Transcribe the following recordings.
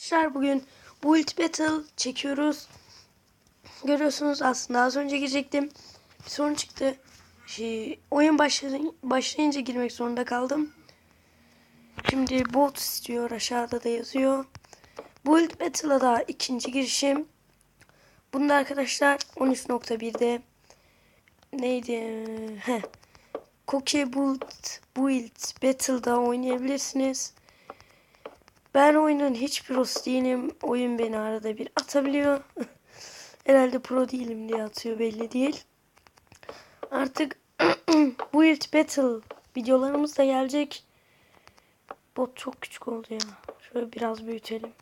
Arkadaşlar bugün Build Battle çekiyoruz. Görüyorsunuz aslında az önce girecektim. Bir sorun çıktı. Şey, oyun başlayınca girmek zorunda kaldım. Şimdi bot istiyor aşağıda da yazıyor. Build Battle'a da ikinci girişim. Bunda arkadaşlar 13.1'de neydi? Heh. Cookie Build, Build Battle'da oynayabilirsiniz. Ben oyunun hiç prosu değilim. Oyun beni arada bir atabiliyor. Herhalde pro değilim diye atıyor belli değil. Artık Build Battle videolarımız da gelecek. Bot çok küçük oldu ya. Şöyle biraz büyütelim.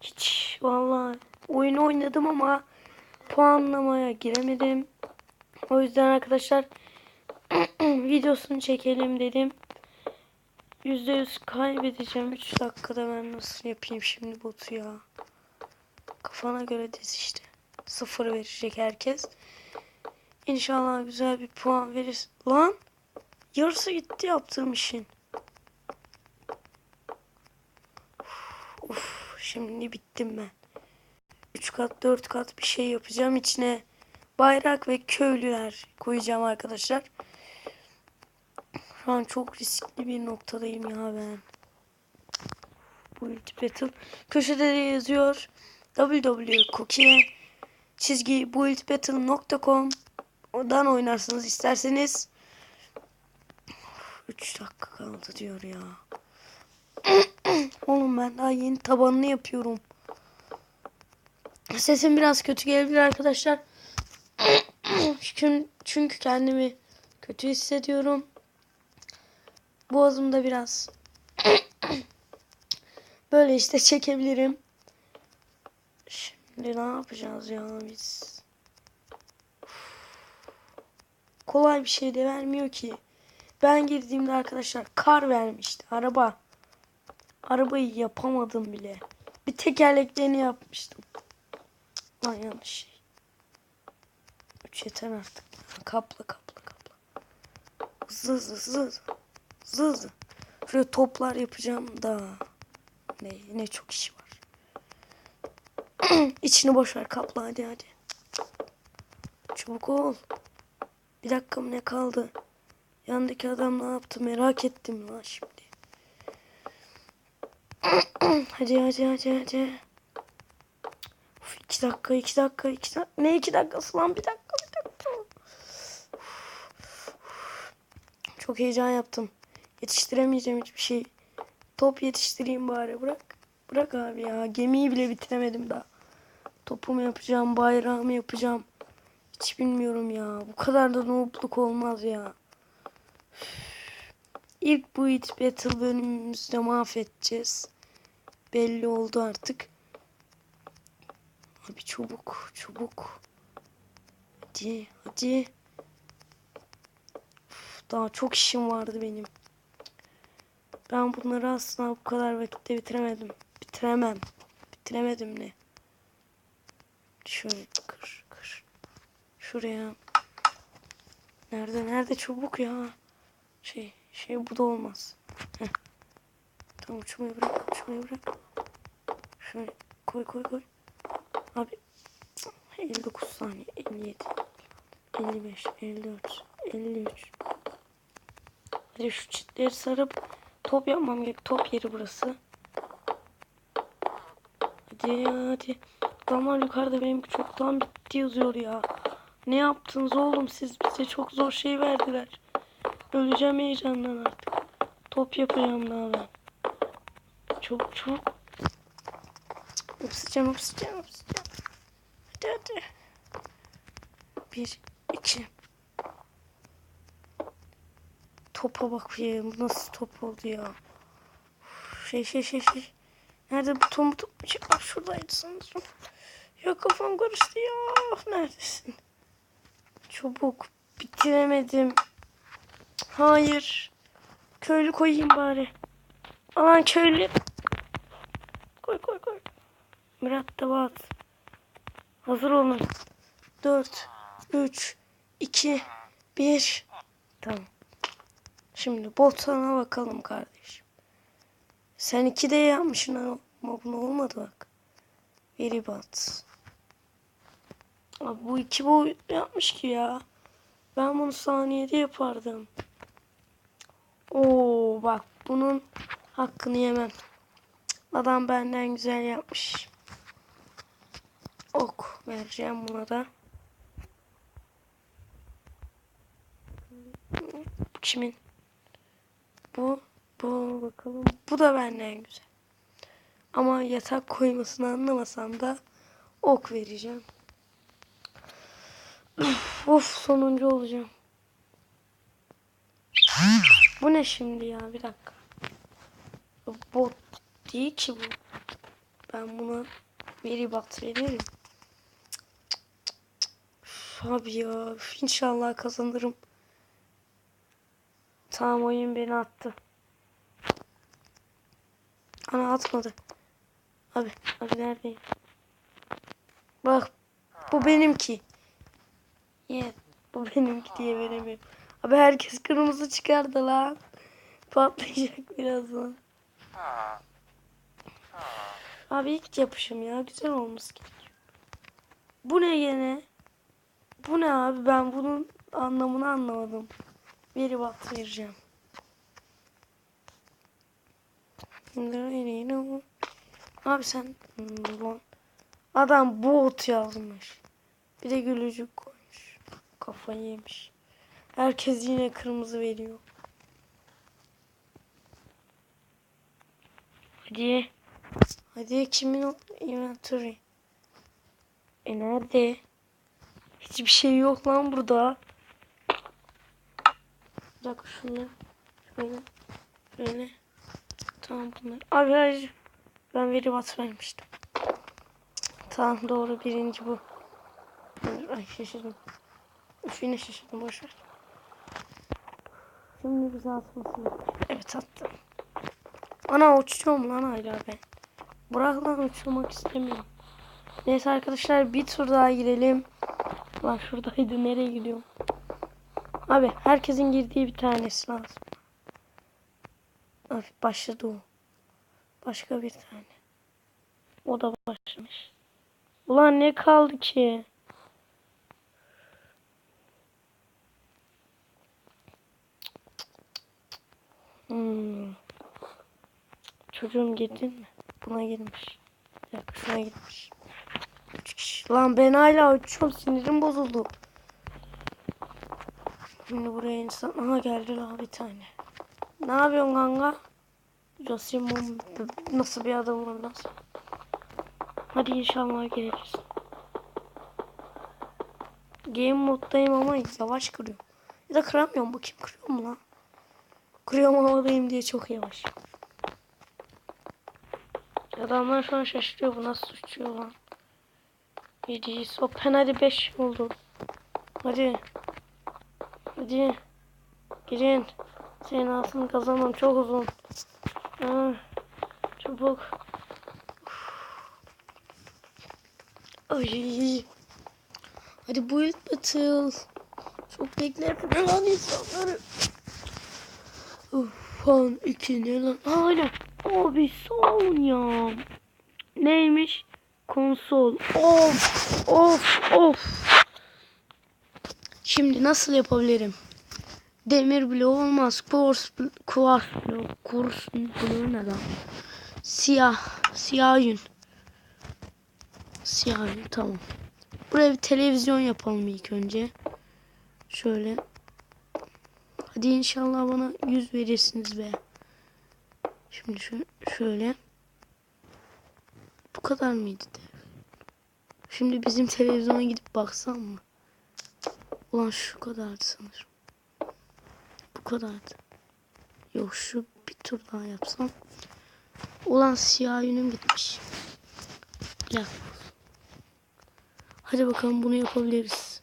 Hiç vallahi oyunu oynadım ama puanlamaya giremedim. O yüzden arkadaşlar videosunu çekelim dedim. %100 kaybedeceğim. 3 dakikada ben nasıl yapayım şimdi botu ya. Kafana göre diz işte. Sıfır verecek herkes. İnşallah güzel bir puan verir. Lan yarısı gitti yaptığım işin. Uf, uf, şimdi bittim ben. 3 kat 4 kat bir şey yapacağım. içine bayrak ve köylüler koyacağım arkadaşlar. Şu an çok riskli bir noktadayım ya ben. Build Battle. Köşede de yazıyor. www.cookie çizgi buildbattle.com Oradan oynarsınız isterseniz. 3 dakika kaldı diyor ya. Oğlum ben daha yeni tabanını yapıyorum. Sesim biraz kötü gelebilir arkadaşlar. Çünkü kendimi kötü hissediyorum. Boğazımda biraz böyle işte çekebilirim. Şimdi ne yapacağız ya biz? Kolay bir şey de vermiyor ki. Ben girdiğimde arkadaşlar kar vermişti araba. Arabayı yapamadım bile. Bir tekerleklerini yapmıştım. Lan yanlış şey. Üç yeter artık. Kapla kapla kapla. Hızlı hızlı hızlı hızlı. Hızlı. Şöyle toplar yapacağım da. Ne, ne çok iş var. İçini boş ver kapla hadi hadi. Çabuk ol. Bir dakika mı ne kaldı? Yandaki adam ne yaptı merak ettim lan şimdi. hadi hadi hadi hadi. Of, iki dakika iki dakika iki dakika. Ne iki dakikası lan bir dakika bir dakika. Çok heyecan yaptım. Yetiştiremeyeceğim hiçbir şey. Top yetiştireyim bari bırak. Bırak abi ya. Gemiyi bile bitiremedim daha. Topumu yapacağım, bayrağımı yapacağım. Hiç bilmiyorum ya. Bu kadar da noobluk olmaz ya. İlk bu It Battle bölümümüzde mahvedeceğiz. Belli oldu artık. Abi çabuk, çabuk. Hadi, hadi. Daha çok işim vardı benim. Ben bunları asla bu kadar vakitte bitiremedim. Bitiremem. Bitiremedim ne? Şöyle kır kır. Şuraya. Nerede nerede çabuk ya. Şey şey bu da olmaz. Heh. Tamam uçmayı bırak uçmayı bırak. Şöyle koy koy koy. Abi 59 saniye 57 55 54 53 Hadi şu çitleri sarıp top yapmam gerek. Top yeri burası. Hadi hadi. Adamlar yukarıda benim çoktan bitti yazıyor ya. Ne yaptınız oğlum siz bize çok zor şey verdiler. Öleceğim heyecandan artık. Top yapacağım daha ben. Çabuk çabuk. Obsidian obsidian obsidian. Hadi hadi. Bir, iki. Topa bak ya. Bu nasıl top oldu ya. Şey şey şey şey. Nerede bu tom tom? Şey, ah, şuradaydı sanırım. Ya kafam karıştı ya. Neredesin? Çabuk. Bitiremedim. Hayır. Köylü koyayım bari. Alan köylü. Koy koy koy. Mürettebat. Hazır olun. 4, 3, 2, 1. Tamam. Şimdi botana bakalım kardeşim. Sen iki de yapmışsın. Ama bu olmadı bak. Very bad. Abi bu iki boyut yapmış ki ya. Ben bunu saniyede yapardım. Oo bak bunun hakkını yemem. Adam benden güzel yapmış. Ok vereceğim buna da. Kimin? Bu, bu bakalım. Bu da benden güzel. Ama yatak koymasını anlamasam da ok vereceğim. Uf, of sonuncu olacağım. Bu ne şimdi ya bir dakika. Bot değil ki bu. Ben buna veri bat veririm. Abi ya inşallah kazanırım. Tamam oyun beni attı. Ana atmadı. Abi, abi neredeyim? Bak, bu benimki. Yeah, bu benimki diye veremiyorum. Abi herkes kırmızı çıkardı lan. Patlayacak birazdan. Abi ilk yapışım ya. Güzel olması gerekiyor. Bu ne gene? Bu ne abi? Ben bunun anlamını anlamadım. Veri bat vereceğim. Abi sen. Adam bot yazmış. Bir de gülücük koymuş. Kafayı yemiş. Herkes yine kırmızı veriyor. Hadi. Hadi kimin inventory? E nerede? Hiçbir şey yok lan burada. Dakika şunu. Şöyle. Şöyle. Tamam bunlar. Abi hayır. Ben veri bat vermiştim. Tamam doğru birinci bu. Ay şaşırdım. Üf yine şaşırdım boşver. Şimdi bize atmasın. Evet attım. Ana uçuyorum lan hala ben. Bırak lan uçurmak istemiyorum. Neyse arkadaşlar bir tur daha girelim. Lan şuradaydı nereye gidiyorum? Abi herkesin girdiği bir tanesi lazım. Abi başladı o. Başka bir tane. O da başlamış. Ulan ne kaldı ki? Hmm. Çocuğum girdin mi? Buna girmiş. Dakika şuna girmiş. Lan ben hala uçuyorum sinirim bozuldu. Şimdi buraya insan... Aha geldi la bir tane. Ne yapıyorsun kanka? Josimon nasıl bir adam var nasıl? Hadi inşallah geliriz. Game moddayım ama yavaş kırıyorum. Ya da kıramıyorum. Kim kırıyor mu lan? Kırıyorum havadayım diye çok yavaş. Adamlar şu an şaşırıyor. Bu nasıl uçuyor lan? Yedi. Sopen hadi 5 oldu. Hadi. Hadi. Girin. Senin altını kazanmam çok uzun. Ah, çabuk. Ay. Hadi build battle. Çok bekletme lan insanları. Fan iki ne lan? Hala. Abi son ya. Neymiş? Konsol. Of. Of. Of. Şimdi nasıl yapabilirim? Demir bile olmaz. Kurs, kuvars bloğu. Kurs bloğu ne lan? Siyah. Siyah yün. Siyah yün tamam. Buraya bir televizyon yapalım ilk önce. Şöyle. Hadi inşallah bana 100 verirsiniz be. Şimdi şu, şöyle. Bu kadar mıydı? Şimdi bizim televizyona gidip baksam mı? Ulan şu kadardı sanırım. Kadardı. Yok şu bir tur daha yapsam. Ulan siyah yünüm gitmiş. Ya. Hadi bakalım bunu yapabiliriz.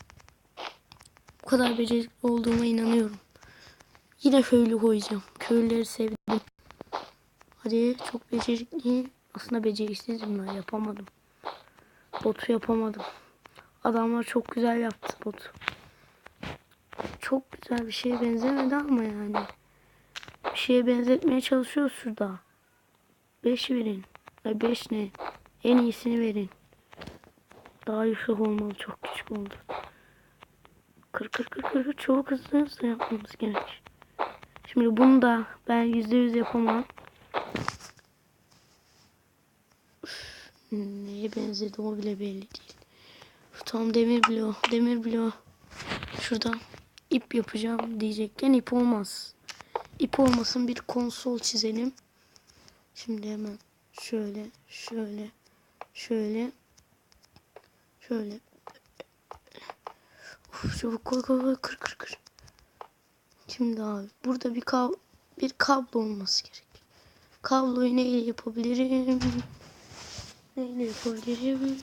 Bu kadar becerikli olduğuma inanıyorum. Yine köylü koyacağım. Köylüleri sevdim. Hadi çok becerikliyim. Aslında beceriksizim ben yapamadım. Botu yapamadım. Adamlar çok güzel yaptı botu. Çok güzel bir şeye benzemedi ama yani. Bir şeye benzetmeye çalışıyoruz şurada. 5 verin. Ay 5 ne? En iyisini verin. Daha yüksek olmalı. Çok küçük oldu. Kır kır kır kır. Çabuk hızlı hızlı yapmamız gerek. Şimdi bunu da ben yüzde yüz yapamam. Neye benzedi o bile belli değil. Tam demir bloğu. Demir bloğu. Şuradan ip yapacağım diyecekken ip olmaz. İp olmasın bir konsol çizelim. Şimdi hemen şöyle şöyle şöyle şöyle Of, çabuk koy koy koy kır kır kır. Şimdi abi burada bir kab bir kablo olması gerek. Kabloyu neyle yapabilirim? Neyle yapabilirim?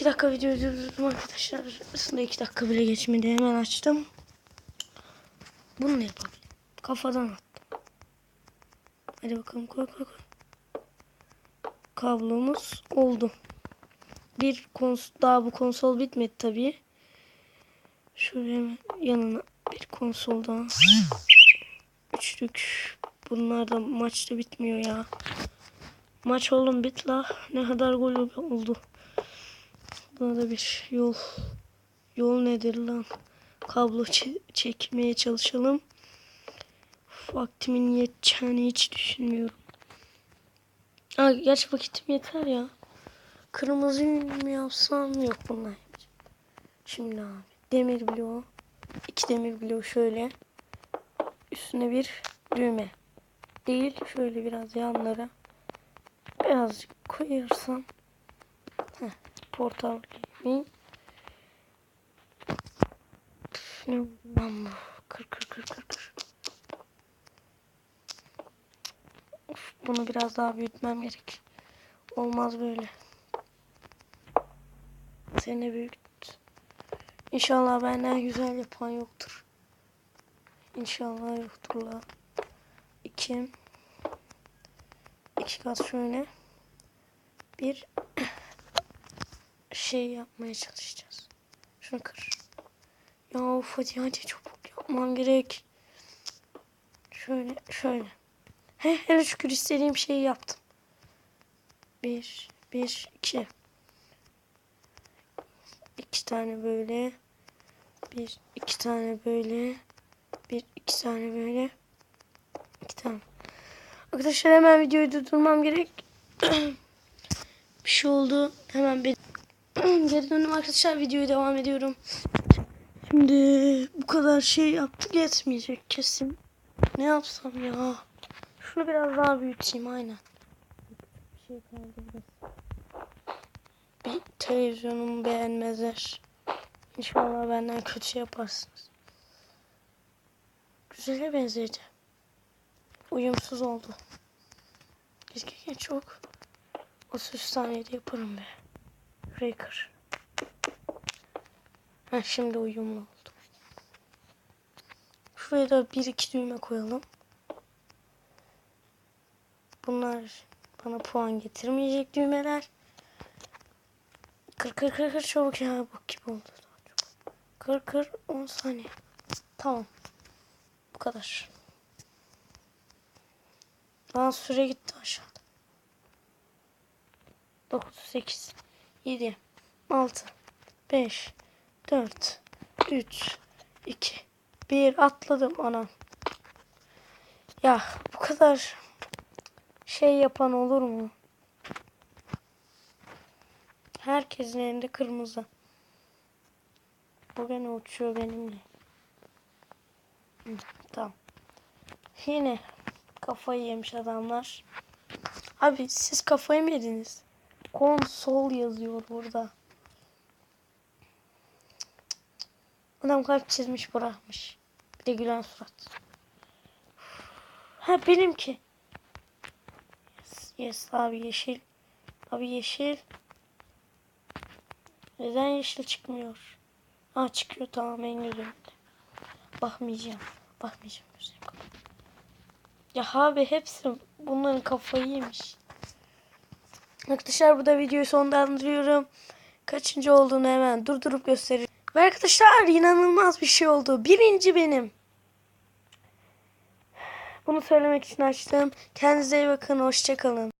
Uf, İki dakika videoyu durdurdum arkadaşlar. Aslında iki dakika bile geçmedi. Hemen açtım. Bunu ne yapabilirim? Kafadan attım. Hadi bakalım koy koy koy. Kablomuz oldu. Bir kons daha bu konsol bitmedi tabii. Şöyle hemen yanına bir konsol daha. Üçlük. Bunlar da maçta bitmiyor ya. Maç oğlum bit la. Ne kadar gol oldu. Buna bir yol. Yol nedir lan? Kablo çe- çekmeye çalışalım. Vaktimin yeteceğini hiç düşünmüyorum. Ha, gerçi vakitim yeter ya. Kırmızı mı yapsam yok bunlar. Şimdi abi demir bloğu. iki demir bloğu şöyle. Üstüne bir düğme. Değil şöyle biraz yanlara. Birazcık koyarsam. Heh, portal mi? Ne bu? Kır kır kır kır kır. Of, bunu biraz daha büyütmem gerek. Olmaz böyle. Seni büyüt. İnşallah benden güzel yapan yoktur. İnşallah yoktur la. İki. İki kat şöyle. Bir şey yapmaya çalışacağız. Şunu kır. Ya of hadi hadi çabuk yapmam gerek. Şöyle şöyle. He, hele şükür istediğim şeyi yaptım. Bir, bir, iki. İki tane böyle. Bir, iki tane böyle. Bir, iki tane böyle. İki tane. Arkadaşlar hemen videoyu durdurmam gerek. bir şey oldu. Hemen bir geri döndüm arkadaşlar. Videoyu devam ediyorum. Şimdi bu kadar şey yaptık yetmeyecek kesin. Ne yapsam ya? Şunu biraz daha büyüteyim aynen. Bir şey kaldı. Bir televizyonumu beğenmezler. İnşallah benden kötü yaparsınız. Güzele benzedi. Uyumsuz oldu. Keşke çok 33 saniyede yaparım be. Şurayı kır. Ha, şimdi uyumlu oldu. Şuraya da bir iki düğme koyalım. Bunlar bana puan getirmeyecek düğmeler. Kır kır kır kır çabuk ya bak gibi oldu. Kır kır 10 saniye. Tamam. Bu kadar. Lan süre gitti aşağıda. 9, 8, 7, 6, 5, 4, 3, 2, 1 atladım anam. Ya bu kadar şey yapan olur mu? Herkesin elinde kırmızı. Bu gene uçuyor benimle. Hı, tamam. Yine kafayı yemiş adamlar. Abi siz kafayı mı yediniz? Konsol yazıyor burada. Adam kalp çizmiş bırakmış. Bir de gülen surat. Ha benimki. Yes, yes abi yeşil. Abi yeşil. Neden yeşil çıkmıyor? Ha çıkıyor tamam en güzel. Bakmayacağım. Bakmayacağım. Gözlerim. Ya abi hepsi bunların kafayı yemiş. Arkadaşlar burada videoyu sonlandırıyorum. Kaçıncı olduğunu hemen durdurup gösteririm. Ve arkadaşlar inanılmaz bir şey oldu. Birinci benim. Bunu söylemek için açtım. Kendinize iyi bakın. Hoşçakalın.